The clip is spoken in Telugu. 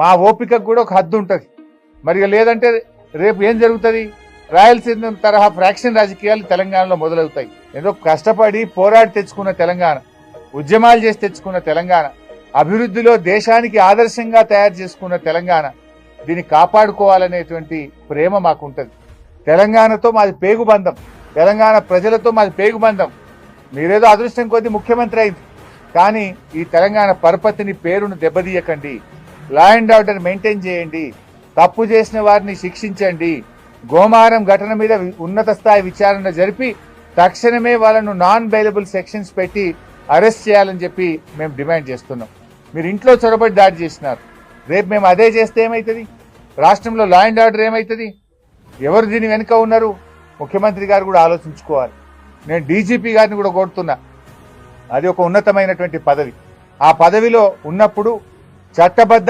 మా ఓపికకు కూడా ఒక హద్దు ఉంటుంది. మరి లేదంటే రేపు ఏం జరుగుతుంది? రాయలసీమ తరహా ఫ్రాక్షన్ రాజకీయాలు తెలంగాణలో మొదలవుతాయి. ఏదో కష్టపడి పోరాడి తెచ్చుకున్న తెలంగాణ ఉద్యమాలు చేసి తెచ్చుకున్న తెలంగాణ అభివృద్ధిలో దేశానికి ఆదర్శంగా తయారు చేసుకున్న తెలంగాణ దీన్ని కాపాడుకోవాలనేటువంటి ప్రేమ మాకుంటుంది. తెలంగాణతో మాది పేగుబంధం తెలంగాణ ప్రజలతో మాది పేగుబంధం మీరేదో అదృష్టం కొద్దీ ముఖ్యమంత్రి అయింది. కానీ ఈ తెలంగాణ పరపతిని పేరును దెబ్బతీయకండి. లా అండ్ ఆర్డర్ మెయింటైన్ చేయండి. తప్పు చేసిన వారిని శిక్షించండి. గోమారం ఘటన మీద ఉన్నత స్థాయి విచారణ జరిపి తక్షణమే వాళ్ళను నాన్ బెయిలబుల్ సెక్షన్స్ పెట్టి అరెస్ట్ చేయాలని చెప్పి మేము డిమాండ్ చేస్తున్నాం. మీరు ఇంట్లో చొరబడి దాడి చేసినారు. రేపు మేము అదే చేస్తే ఏమవుతుంది రాష్ట్రంలో లా అండ్ ఆర్డర్ ఏమవుతుంది ఎవరు దీని వెనుక ఉన్నారు? ముఖ్యమంత్రి గారు కూడా ఆలోచించుకోవాలి. నేను డీజీపీ గారిని కూడా కోరుతున్నా. అది ఒక ఉన్నతమైనటువంటి పదవి. ఆ పదవిలో ఉన్నప్పుడు చట్టబద్ధ